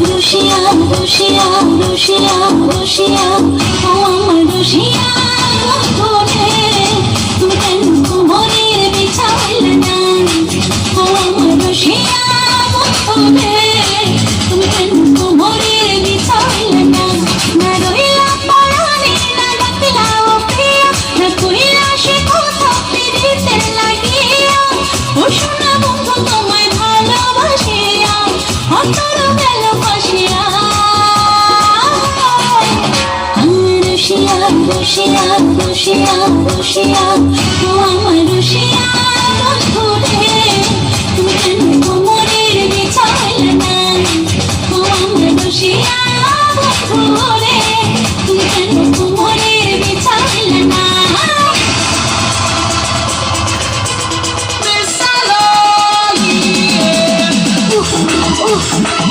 রুশিয়া রুশিয়া রুশিয়া ও আমার রুশিয়া ধরে তুমি কেন কোমরের বিছাইলে না ও আমার রুশিয়া ধরে রুশিয়া রুশিয়া রুশিয়া রুশিয়া আমার রুশিয়া বন্ধুরে কেন কোমরের বিছায় না আমার রুশিয়া বন্ধুরে কেন কোমরের বিছায় না Oof, oof.